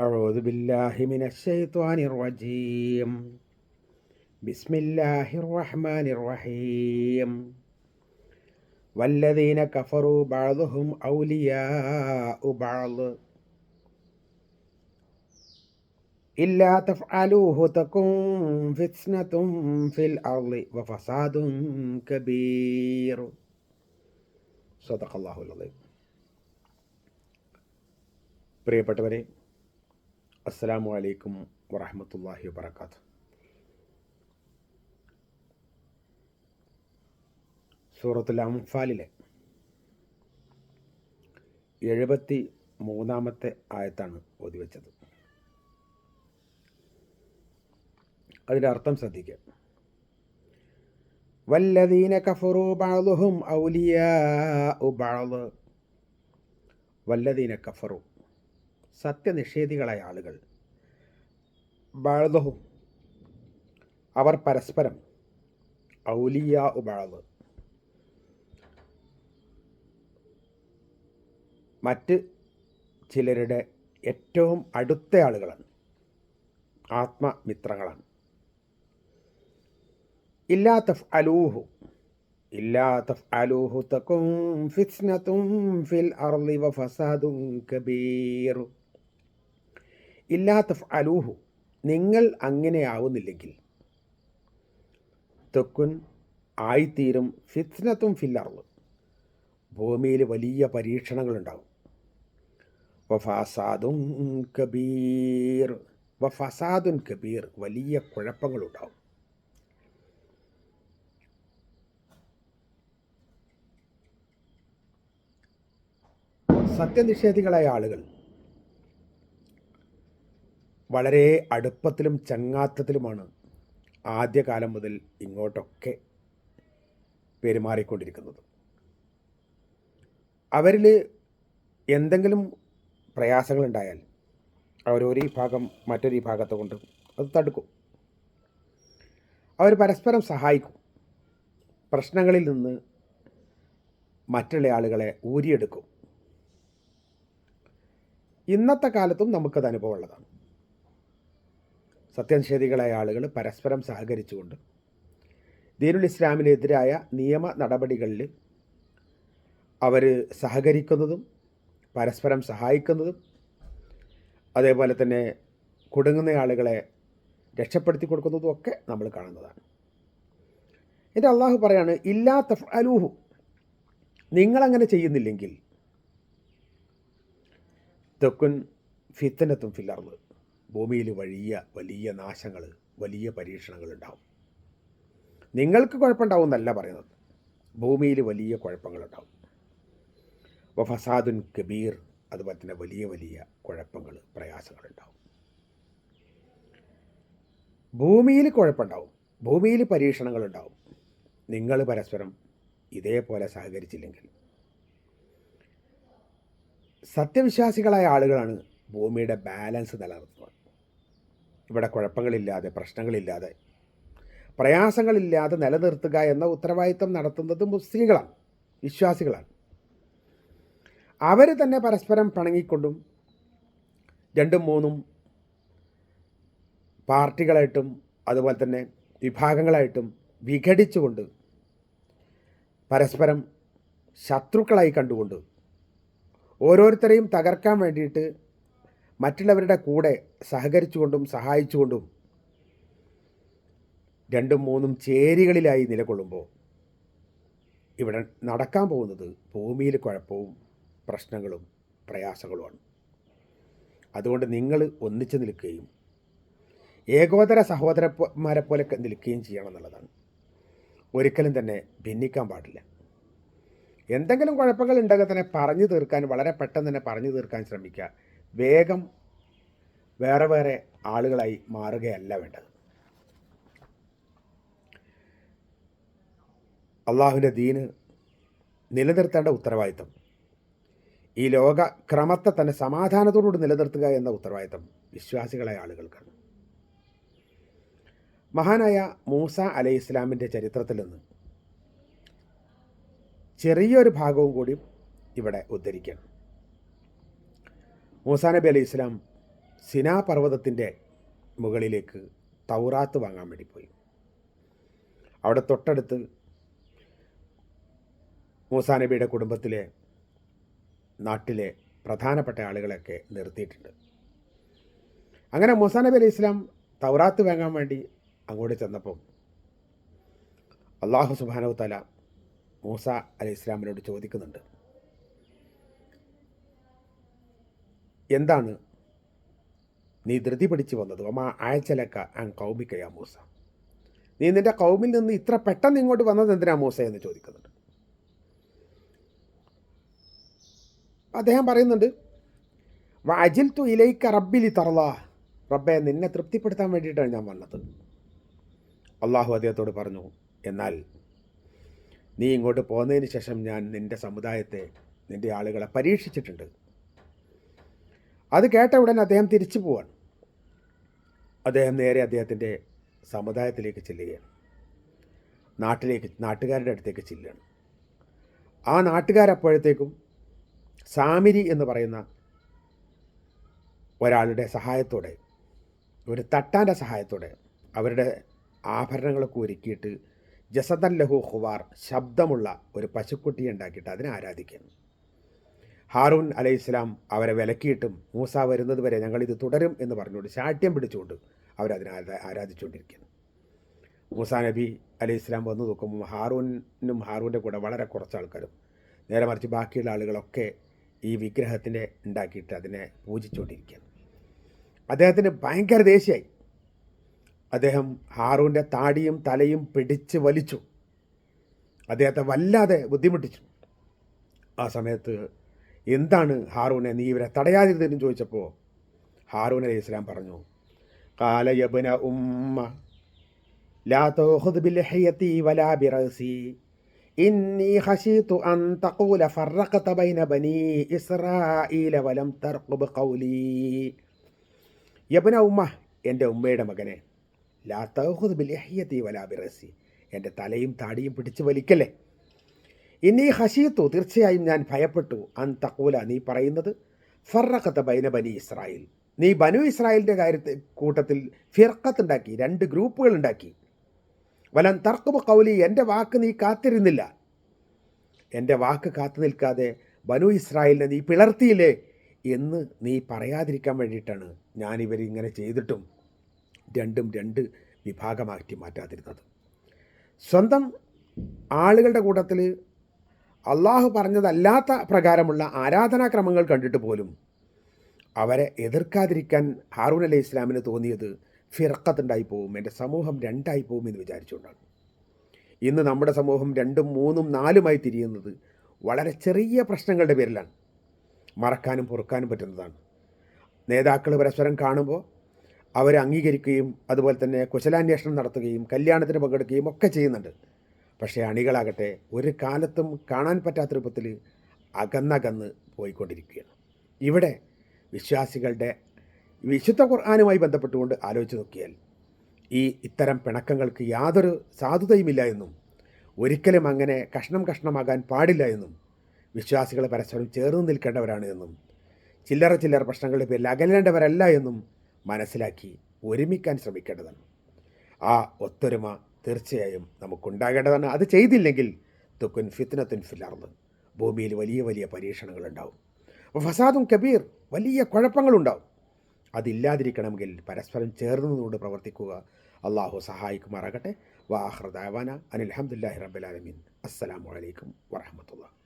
أعوذ بالله من الشيطان الرجيم بسم الله الرحمن الرحيم والذين كفروا بعضهم أولياء بعض إلا تفعلوه تكن فتنة في الأرض وفساد كبير صدق الله العظيم പ്രിയപ്പെട്ടവരെ അസ്സലാമു അലൈക്കും വറഹമത്തല്ലാഹി വബർക്കാത്തു സൂറത്തുൽ അംഫാലിലെ എഴുപത്തി മൂന്നാമത്തെ ആയത്താണ് ഓതിവെച്ചത്. അതിന്റെ അർത്ഥം ശ്രദ്ധിക്കുക വല്ലദീന കഫറു ബാളുഹും ഔലിയ ബാൾ വല്ലദീന കഫറു സത്യനിഷേധികളായ ആളുകൾ. ബാഴതഹും അവർ പരസ്പരം ഔലിയ ഉബാൾ മറ്റ് ചിലരുടെ ഏറ്റവും അടുത്ത ആളുകളാണ്. ആത്മമിത്രങ്ങളാണ്. ഇല്ലാ തഫ് അലൂഹു ഇല്ലാ അലൂഹു തക്കും ഫിസ്നത്തും ഫിൽ അർലി ഫസാദും ഇല്ലാത്ത അലൂഹു നിങ്ങൾ അങ്ങനെ ആവുന്നില്ലെങ്കിൽ തൊക്കുൻ ആയിത്തീരും ഫിത്നത്തും ഫില്ലറവ് ഭൂമിയിൽ വലിയ പരീക്ഷണങ്ങളുണ്ടാവും. വഫാസാദും കബീർ വഫസാദുൻ കബീർ വലിയ കുഴപ്പങ്ങളുണ്ടാവും. സത്യനിഷേധികളായ ആളുകൾ വളരെ അടുപ്പത്തിലും ചങ്ങാത്തത്തിലുമാണ് ആദ്യകാലം മുതൽ ഇങ്ങോട്ടൊക്കെ പെരുമാറിക്കൊണ്ടിരിക്കുന്നത്. അവരിൽ എന്തെങ്കിലും പ്രയാസങ്ങളുണ്ടായാൽ അവരൊരു ഭാഗം മറ്റൊരു വിഭാഗത്തെ കൊണ്ട് അത് തടുക്കും. അവർ പരസ്പരം സഹായിക്കും. പ്രശ്നങ്ങളിൽ നിന്ന് മറ്റുള്ള ആളുകളെ ഊരിയെടുക്കും. ഇന്നത്തെ കാലത്തും നമുക്കത് അനുഭവമുള്ളതാണ്. സത്യനിഷേധികളായ ആളുകൾ പരസ്പരം സഹകരിച്ചുകൊണ്ട് ദീനുൽ ഇസ്ലാമിനെതിരായ നിയമ നടപടികളിൽ അവർ സഹകരിക്കുന്നതും പരസ്പരം സഹായിക്കുന്നതും അതേപോലെ തന്നെ കുടുങ്ങുന്ന ആളുകളെ രക്ഷപ്പെടുത്തി കൊടുക്കുന്നതും ഒക്കെ നമ്മൾ കാണുന്നതാണ്. എന്റെ അള്ളാഹു പറയാണ് ഇല്ലാത്ത അലൂഹു നിങ്ങളങ്ങനെ ചെയ്യുന്നില്ലെങ്കിൽ തെക്കുൻ ഫിത്തനത്തും ഫില്ലർവ് ഭൂമിയിൽ വലിയ വലിയ നാശങ്ങൾ വലിയ പരീക്ഷണങ്ങൾ ഉണ്ടാവും. നിങ്ങൾക്ക് കുഴപ്പമുണ്ടാവും എന്നല്ല പറയുന്നത്. ഭൂമിയിൽ വലിയ കുഴപ്പങ്ങളുണ്ടാവും ഫസാദുൻ കബീർ അതുപോലെ തന്നെ വലിയ വലിയ കുഴപ്പങ്ങൾ പ്രയാസങ്ങളുണ്ടാവും ഭൂമിയിൽ കുഴപ്പമുണ്ടാവും. ഭൂമിയിൽ പരീക്ഷണങ്ങളുണ്ടാവും നിങ്ങൾ പരസ്പരം ഇതേപോലെ സഹകരിച്ചില്ലെങ്കിൽ. സത്യവിശ്വാസികളായ ആളുകളാണ് ഭൂമിയുടെ ബാലൻസ് നിലനിർത്തുന്നത്. ഇവിടെ കുഴപ്പങ്ങളില്ലാതെ പ്രശ്നങ്ങളില്ലാതെ. പ്രയാസങ്ങളില്ലാതെ നിലനിർത്തുക എന്ന ഉത്തരവാദിത്തം നടത്തുന്നത് മുസ്ലിങ്ങളാണ് വിശ്വാസികളാണ്. അവർ തന്നെ പരസ്പരം പിണങ്ങിക്കൊണ്ടും രണ്ടും മൂന്നും പാർട്ടികളായിട്ടും അതുപോലെ തന്നെ വിഭാഗങ്ങളായിട്ടും വിഘടിച്ചുകൊണ്ട് പരസ്പരം ശത്രുക്കളായി കണ്ടുകൊണ്ട് ഓരോരുത്തരെയും തകർക്കാൻ വേണ്ടിയിട്ട് മറ്റുള്ളവരുടെ കൂടെ സഹകരിച്ചുകൊണ്ടും സഹായിച്ചുകൊണ്ടും രണ്ടും മൂന്നും ചേരികളിലായി നിലകൊള്ളുമ്പോൾ ഇവിടെ നടക്കാൻ പോകുന്നത് ഭൂമിയിൽ കുഴപ്പവും പ്രശ്നങ്ങളും പ്രയാസങ്ങളുമാണ്. അതുകൊണ്ട് നിങ്ങൾ ഒന്നിച്ചു നിൽക്കുകയും ഏകോദര സഹോദരന്മാരെ പോലെ നിൽക്കുകയും ചെയ്യണം എന്നുള്ളതാണ്. ഒരിക്കലും തന്നെ ഭിന്നിക്കാൻ പാടില്ല. എന്തെങ്കിലും കുഴപ്പങ്ങൾ ഉണ്ടെങ്കിൽ തന്നെ പറഞ്ഞു തീർക്കാൻ വളരെ പെട്ടെന്ന് തന്നെ പറഞ്ഞു തീർക്കാൻ ശ്രമിക്കുക. വേഗം വേറെ വേറെ ആളുകളായി മാറുകയല്ല വേണ്ടത്. അള്ളാഹുവിന്റെ ദീന് നിലനിർത്തേണ്ട ഉത്തരവാദിത്തം ഈ ലോക ക്രമത്തെ തന്നെ സമാധാനത്തോടുകൂടി നിലനിർത്തുക എന്ന ഉത്തരവാദിത്തം വിശ്വാസികളായ ആളുകൾക്കാണ്. മഹാനായ മൂസ അലൈഹി ഇസ്ലാമിന്റെ ചരിത്രത്തിൽ നിന്ന് ചെറിയൊരു ഭാഗവും കൂടി ഇവിടെ ഉദ്ധരിക്കണം മൂസാ നബി അലൈഹി ഇസ്ലാം സിനാ പർവതത്തിന്റെ മുകളിലേക്ക് തൗറാത്ത് വാങ്ങാൻ വേണ്ടി പോയി. അവിടെ തൊട്ടടുത്ത് മൂസാനബിയുടെ കുടുംബത്തിലെ നാട്ടിലെ പ്രധാനപ്പെട്ട ആളുകളൊക്കെ നിർത്തിയിട്ടുണ്ട്. അങ്ങനെ മൂസാ നബി അലൈഹി ഇസ്ലാം തൗറാത്ത് വാങ്ങാൻ വേണ്ടി അങ്ങോട്ട് ചെന്നപ്പം അള്ളാഹു സുബാനവ് തല മൂസ അലൈഹി ഇസ്ലാമിനോട് ചോദിക്കുന്നുണ്ട് എന്താണ് നീ ധൃതി പിടിച്ചു വന്നത്. ഒമാ ആയച്ചലക്ക ആൻ കൗമിക്കയാ മൂസ. നീ നിന്റെ കൗമിൽ നിന്ന് ഇത്ര പെട്ടെന്ന് ഇങ്ങോട്ട് വന്നത് എന്തിനാ മൂസ എന്ന് ചോദിക്കുന്നുണ്ട്. അദ്ദേഹം പറയുന്നുണ്ട് അജിൽ തു ഇലൈക്ക റബ്ബിലി തറല റബ്ബെ നിന്നെ തൃപ്തിപ്പെടുത്താൻ വേണ്ടിയിട്ടാണ് ഞാൻ വന്നത്. അള്ളാഹു അദ്ദേഹത്തോട് പറഞ്ഞു എന്നാൽ നീ ഇങ്ങോട്ട് പോകുന്നതിന് ശേഷം ഞാൻ നിന്റെ സമുദായത്തെ നിന്റെ ആളുകളെ പരീക്ഷിച്ചിട്ടുണ്ട്. അത് കേട്ട ഉടൻ അദ്ദേഹം തിരിച്ചു പോവാണ്. അദ്ദേഹം നേരെ അദ്ദേഹത്തിന്റെ സമുദായത്തിലേക്ക് ചെല്ലുകയാണ്. നാട്ടിലേക്ക് നാട്ടുകാരുടെ അടുത്തേക്ക് ചെല്ലുകയാണ്. ആ നാട്ടുകാരപ്പോഴത്തേക്കും സാമിരി എന്ന് പറയുന്ന ഒരാളുടെ സഹായത്തോടെ ഒരു തട്ടാന്റെ സഹായത്തോടെ അവരുടെ ആഭരണങ്ങളൊക്കെ ഒരുക്കിയിട്ട് ജസദൻ ലഹു ഹുവാർ ശബ്ദമുള്ള ഒരു പശുക്കുട്ടിയെ ഉണ്ടാക്കിയിട്ട് അതിനെ ആരാധിക്കുന്നു ഹാറൂൻ അലൈഹി ഇസ്ലാം അവരെ വിലക്കിയിട്ടും മൂസ വരുന്നത് വരെ ഞങ്ങളിത് തുടരും എന്ന് പറഞ്ഞുകൊണ്ട് ശാഠ്യം പിടിച്ചുകൊണ്ട് അവരതിനെ ആരാധിച്ചുകൊണ്ടിരിക്കുന്നു. മൂസ നബി അലൈഹി ഇസ്ലാം വന്നു നോക്കുമ്പോൾ ഹാറൂനും ഹാറൂന്റെ കൂടെ വളരെ കുറച്ച് ആൾക്കാരും നേരെ മറിച്ച് ബാക്കിയുള്ള ആളുകളൊക്കെ ഈ വിഗ്രഹത്തിനെ ഉണ്ടാക്കിയിട്ട് അതിനെ പൂജിച്ചുകൊണ്ടിരിക്കുകയാണ്. അദ്ദേഹത്തിന് ഭയങ്കര ദേഷ്യമായി. അദ്ദേഹം ഹാറൂന്റെ താടിയും തലയും പിടിച്ച് വലിച്ചു. അദ്ദേഹത്തെ വല്ലാതെ ബുദ്ധിമുട്ടിച്ചു. ആ സമയത്ത് എന്താണ് ഹാറൂനെ? നീ ഇവരെ തടയാതിരുന്നതെന്ന് ചോദിച്ചപ്പോൾ ഹാറൂൻ അലൈഹി ഇസ്ലാം പറഞ്ഞു കാലയബന ഉമ്മ ലാ ബിൽഹയത്തി വലാ ഇന്നി അൻ തഖൂല ഫറഖത ബൈന വലം തർഖുബ് ഖൗലി. ഉമ്മ എന്റെ ഉമ്മയുടെ മകനെ ലാ ബിൽ ബിൽഹയത്തി വലാ എന്റെ തലയും താടിയും പിടിച്ച് വലിക്കല്ലേ? ഇനി ഹഷീത്തു തീർച്ചയായും ഞാൻ ഭയപ്പെട്ടു. അൻ തക്കൂല നീ പറയുന്നത് ഫറഖത്ത ബൈന ബനി ഇസ്രായേൽ. നീ ബനു ഇസ്രായേലിന്റെ കാര്യത്തിൽ കൂട്ടത്തിൽ ഫിർക്കത്തുണ്ടാക്കി രണ്ട് ഗ്രൂപ്പുകൾ ഉണ്ടാക്കി. വലൻ തർക്കുമ കൗലി എന്റെ വാക്ക് നീ കാത്തിരുന്നില്ല. എന്റെ വാക്ക് കാത്തു നിൽക്കാതെ ബനു ഇസ്രായേലിനെ നീ പിളർത്തിയില്ലേ എന്ന് നീ പറയാതിരിക്കാൻ വേണ്ടിയിട്ടാണ് ഞാൻ ഇവരിങ്ങനെ ചെയ്തിട്ടും രണ്ടും രണ്ട് വിഭാഗമാക്കി മാറ്റാതിരുന്നത്. സ്വന്തം ആളുകളുടെ കൂട്ടത്തിൽ അള്ളാഹു പറഞ്ഞതല്ലാത്ത പ്രകാരമുള്ള ആരാധനാക്രമങ്ങൾ കണ്ടിട്ട് പോലും അവരെ എതിർക്കാതിരിക്കാൻ ഹാറൂൻ അലൈഹി ഇസ്ലാമിന് തോന്നിയത് ഫിറക്കത്തുണ്ടായി പോവും എന്റെ സമൂഹം രണ്ടായി പോവും എന്ന് വിചാരിച്ചുകൊണ്ടാണ്. ഇന്ന് നമ്മുടെ സമൂഹം രണ്ടും മൂന്നും നാലുമായി തിരിയുന്നത് വളരെ ചെറിയ പ്രശ്നങ്ങളുടെ പേരിലാണ്. മറക്കാനും പൊറുക്കാനും പറ്റുന്നതാണ്. നേതാക്കൾ പരസ്പരം കാണുമ്പോൾ അവരെ അംഗീകരിക്കുകയും അതുപോലെ തന്നെ കുശലാന്വേഷണം നടത്തുകയും കല്യാണത്തിന് പങ്കെടുക്കുകയും ഒക്കെ ചെയ്യുന്നുണ്ട്. പക്ഷേ അണികളാകട്ടെ ഒരു കാലത്തും കാണാൻ പറ്റാത്ത രൂപത്തിൽ അകന്നകന്ന് പോയിക്കൊണ്ടിരിക്കുകയാണ്. ഇവിടെ വിശ്വാസികളുടെ വിശുദ്ധ ഖുർആാനുമായി ബന്ധപ്പെട്ടുകൊണ്ട് ആലോചിച്ച് നോക്കിയാൽ ഈ ഇത്തരം പിണക്കങ്ങൾക്ക് യാതൊരു സാധുതയുമില്ല എന്നും ഒരിക്കലും അങ്ങനെ കഷ്ണം കഷ്ണമാകാൻ പാടില്ല എന്നും വിശ്വാസികൾ പരസ്പരം ചേർന്ന് നിൽക്കേണ്ടവരാണ് എന്നും ചില്ലറ ചില്ലറ പ്രശ്നങ്ങളുടെ പേരിൽ അകലേണ്ടവരല്ല എന്നും മനസ്സിലാക്കി ഒരുമിക്കാൻ ശ്രമിക്കേണ്ടതാണ്. ആ ഒത്തൊരുമ തീർച്ചയായും നമുക്കുണ്ടാകേണ്ടതാണ്. അത് ചെയ്തില്ലെങ്കിൽ തുക്കുൻ ഫിത്നത്തുൻ ഫിലർന്ന് ഭൂമിയിൽ വലിയ വലിയ അപ്പോൾ ഫസാദും കബീർ വലിയ കുഴപ്പങ്ങളുണ്ടാവും. അതില്ലാതിരിക്കണമെങ്കിൽ പരസ്പരം ചേർന്നുകൊണ്ട് പ്രവർത്തിക്കുക അള്ളാഹു സഹായിക്കുമാറാകട്ടെ. വാഹ്റദാവാന അനിൽഹമുല്ലാഹി റബ്ബുലാലമീൻ അസ്സലാമലൈക്കും വറഹമത്തുള്ള